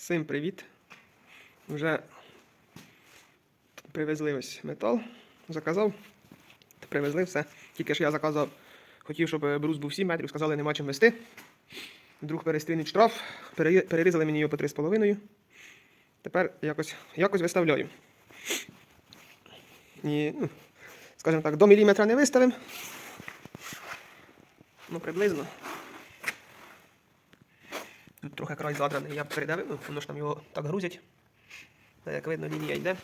Всім привіт. Вже привезли ось метал. Заказав. Привезли все. Тільки ж я заказав, хотів, щоб брус був 7 метрів, сказали, нема чим вести. Вдруг перестрінуть штраф, перерізали мені його по 3,5. Тепер якось, якось виставляю. І, ну, скажімо так, до міліметра не виставимо. Ну, приблизно. Трохи край задраний, я передавив, ну, воно ж там його так грузять. Та як видно, лінія йде.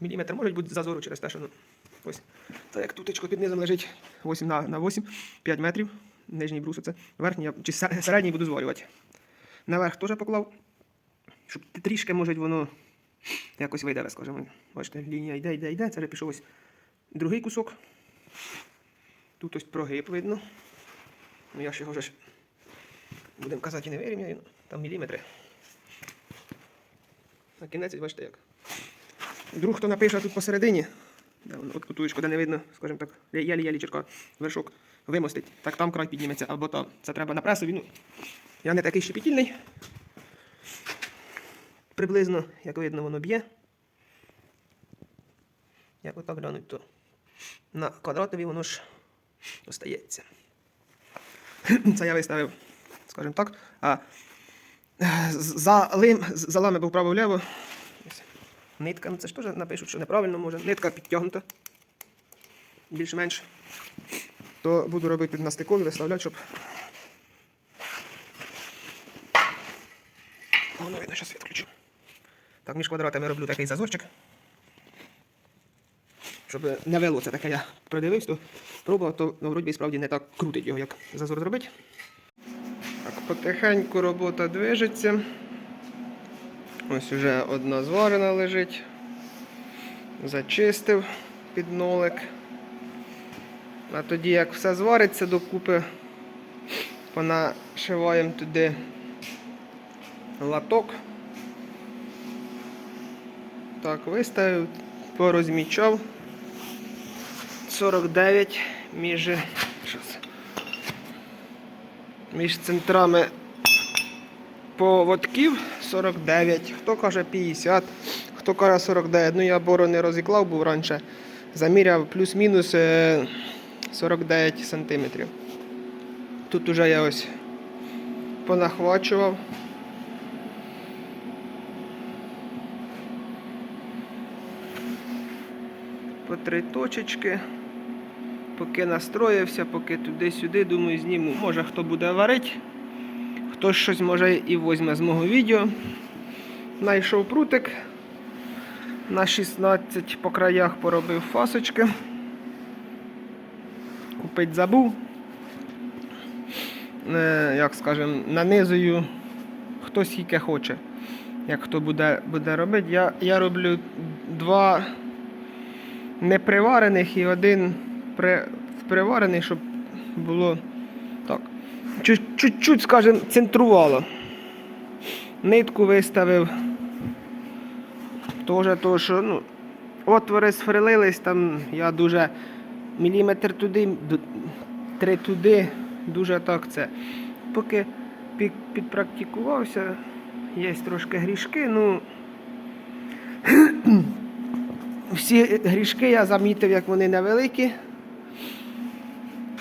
Міліметр може бути зазору через те, що ну, ось це як тутечко під низом лежить 8 на, на 8, 5 метрів. Нижній брус оце. Верхній я чи середній буду зварювати. Наверх теж поклав, щоб трішки може воно якось вийде, скажімо. Бачите, лінія йде, йде, йде. Це вже пішов ось другий кусок. Тут ось прогиб видно. Ну я ж його ж, будемо казати, не вирівняю, там міліметри. На кінець, бачите як. Друг, хто напише тут посередині, де воно, от кутуєчко, де не видно, скажімо так, ялі-ялі черка, вершок вимостить, так там край підніметься, або там. Це треба на пресові. Ну, я не такий щепетільний. Приблизно, як видно, воно б'є. Як отак глянуть, то на квадратові воно ж остається. Це я виставив, скажімо так. А е, з- залим, з- залами був право-вліво. Нитка, ну це ж теж напишуть, що неправильно може. Нитка підтягнута. Більш-менш. То буду робити стикові, виставляти, щоб. Воно видно, зараз відключу. Так, між квадратами роблю такий зазорчик. Щоб не вело це таке, я придивився, то пробував, то ну, вроді справді не так крутить його, як зазор зробити. Так, потихеньку робота движеться. Ось уже одна зварена лежить. Зачистив під нолик. А тоді, як все звариться докупи, понашиваємо туди латок. Так, виставив, порозмічав. 49 між, між центрами поводків 49. Хто каже 50, хто каже 49. Ну я бору не розіклав, був раніше. Заміряв плюс-мінус е, 49 сантиметрів. Тут уже я ось понахвачував. По три точечки. Поки настроївся, поки туди-сюди, думаю, зніму. Може хто буде варити, хтось щось може і возьме з мого відео. Найшов прутик. На 16 по краях поробив фасочки. Купить забув. Е, як скажем, нанизую хто скільки хоче. Як хто буде, буде робити. Я, я роблю два неприварених і один при, приварений, щоб було так. чуть- Чуть-чуть, скажімо, центрувало. Нитку виставив. Тоже то, що ну, отвори сфрилились, там я дуже міліметр туди, три туди, дуже так це. Поки під, підпрактикувався, є трошки грішки, ну. Всі грішки я замітив, як вони невеликі.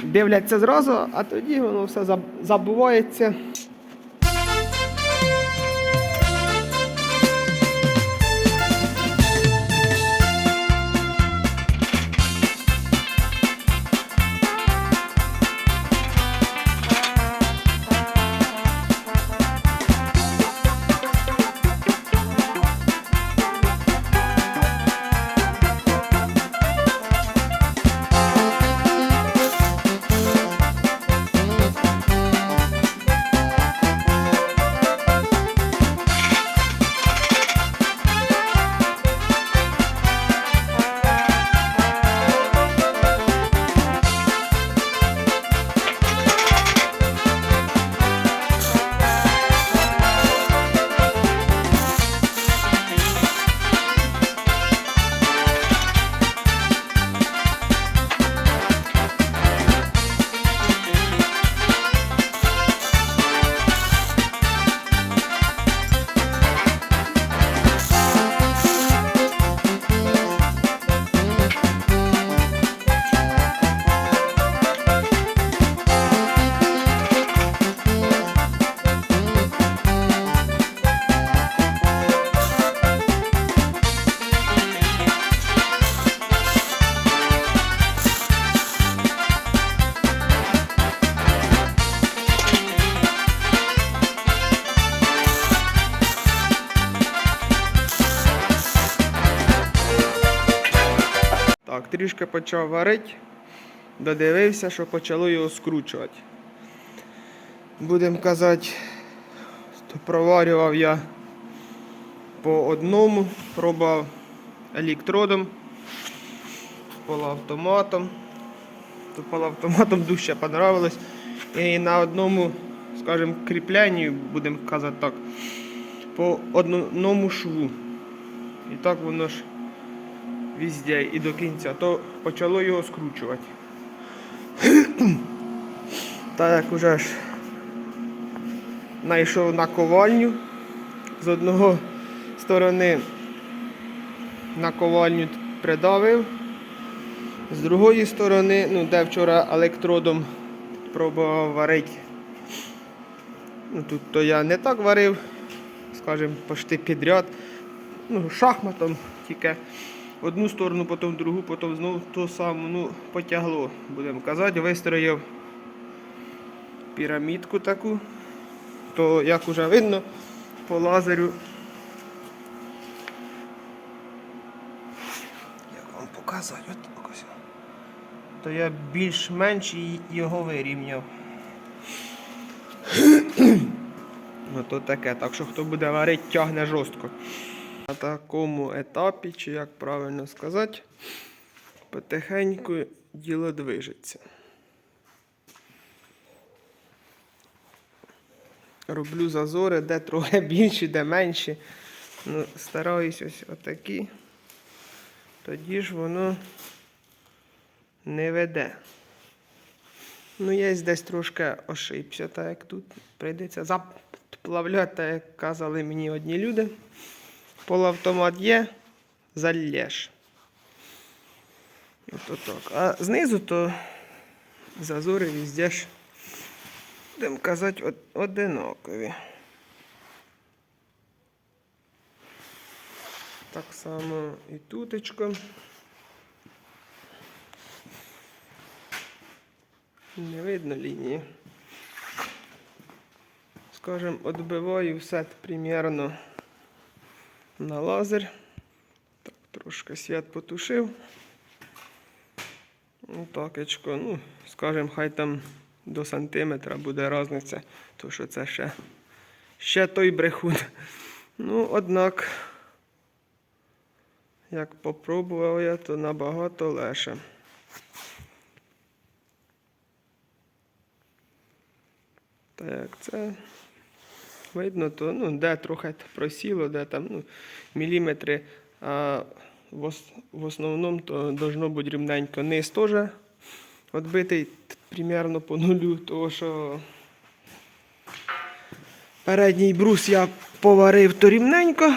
Дивляться зразу, а тоді воно все заб- забувається. трішки почав варити, додивився, що почало його скручувати. Будемо казати, то проварював я по одному, пробував електродом, полуавтоматом. То полуавтоматом дужче понравилось. І на одному, скажімо, кріплянні, будемо казати так, по одному шву. І так воно ж везде і до кінця, то почало його скручувати. Так як уже ж знайшов наковальню з одного сторони наковальню придавив, з другої сторони, ну де вчора електродом пробував варити. Ну, тут то я не так варив, скажімо, почти підряд. Ну, шахматом тільки одну сторону, потім другу, потім знову ту саму, ну, потягло, будемо казати, вистроїв пірамідку таку, то як уже видно по лазерю. Як вам показати? От ось. То я більш-менш його вирівняв. Ну то таке, так що хто буде варити, тягне жорстко. На такому етапі, чи як правильно сказати, потихеньку діло движеться. Роблю зазори, де трохи більші, де менші. Ну, стараюсь ось отакі. Тоді ж воно не веде. Ну, я десь трошки ошибся, так як тут прийдеться заплавляти, так як казали мені одні люди. Полуавтомат є, залєш. Ото так. А знизу то зазори везде ж, будемо казати, од- одинакові. Так само і тутечко. Не видно лінії. Скажем, відбиваю все примерно на лазер. Так, трошки світ потушив. Ну, такечко, ну, скажем, хай там до сантиметра буде різниця, то що це ще, ще той брехун. Ну, однак, як попробував я, то набагато легше. Так, це видно, то ну, де трохи просіло, де там ну, міліметри. А в, основному то должно бути рівненько. Низ теж відбитий примерно по нулю, тому що передній брус я поварив то рівненько.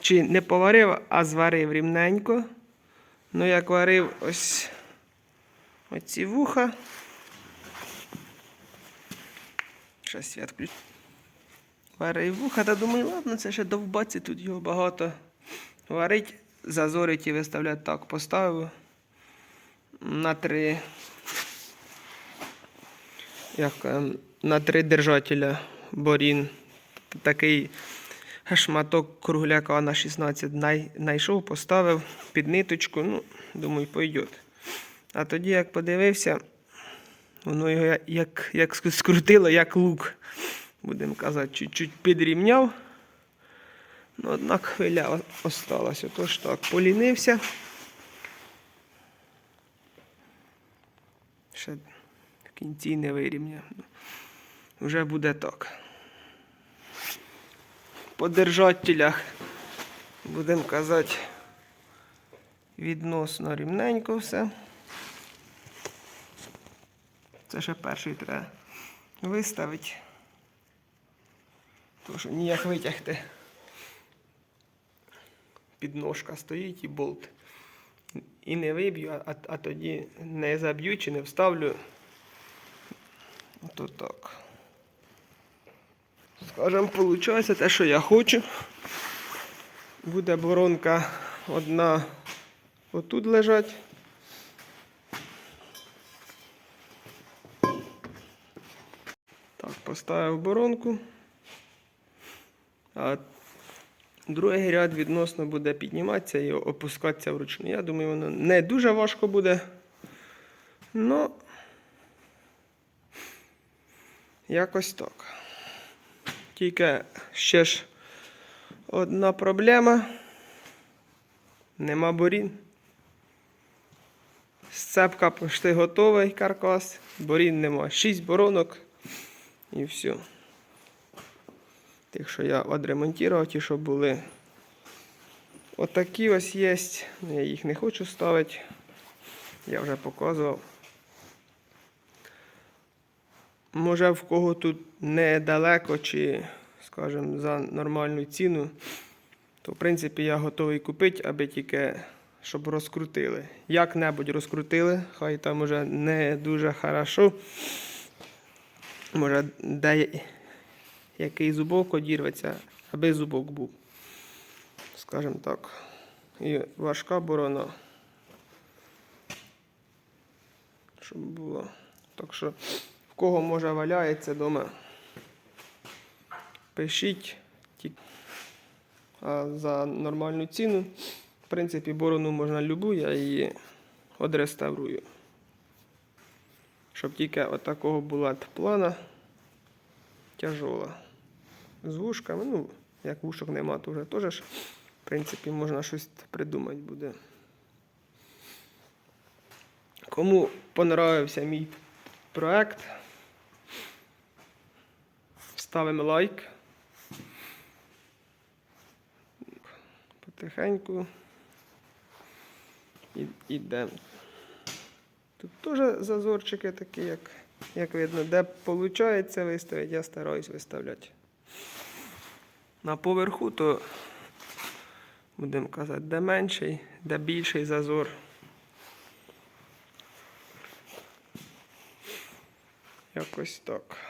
Чи не поварив, а зварив рівненько. Ну, як варив ось оці вуха. Щас свят включу. Варив вуха, та думаю, ладно, це ще довбаться, тут його багато. Варить, зазорить і виставляти так. Поставив на три. Як ем, на три держателя борін. Такий шматок кругляка на 16 най, найшов, поставив під ниточку. Ну, думаю, пойде. А тоді, як подивився, Воно його як, як скрутило, як лук. Будемо казати, чуть-чуть підрівняв. Ну, однак хвиля осталася. Тож так, полінився. Ще в кінці не вирівняв. Вже буде так. По держателях, будемо казати, відносно рівненько все. Це ще перший треба виставити. Тому що ніяк витягти. Підножка стоїть і болт. І не виб'ю, а, а тоді не заб'ю чи не вставлю. Ото так. Скажем, виходить те, що я хочу. Буде боронка одна отут лежать. Поставив боронку. А Другий ряд відносно буде підніматися і опускатися вручну. Я думаю, воно не дуже важко буде. Ну, якось так. Тільки ще ж одна проблема. Нема борін. Сцепка почти готовий каркас. Борін нема. Шість боронок і все. Тих, що я відремонтував, ті, що були. Отакі ось є. Я їх не хочу ставити. Я вже показував. Може в кого тут недалеко чи, скажімо, за нормальну ціну, то в принципі я готовий купити, аби тільки щоб розкрутили. Як-небудь розкрутили, хай там уже не дуже хорошо. Може, де який зубок одірветься, аби зубок був. Скажімо так. І важка борона. Щоб було. Так що, в кого може валяється вдома, пишіть. А за нормальну ціну, в принципі, борону можна любу, я її одреставрую. Щоб тільки отакого була плана тяжола. З вушками, ну, як вушок нема, то вже теж, в принципі, можна щось придумати буде. Кому понравився мій проект, ставимо лайк. Потихеньку. І, ідемо. Тут теж зазорчики такі, як, як видно, де виходить виставити, я стараюсь виставляти. На поверху, то будемо казати, де менший, де більший зазор. Якось так.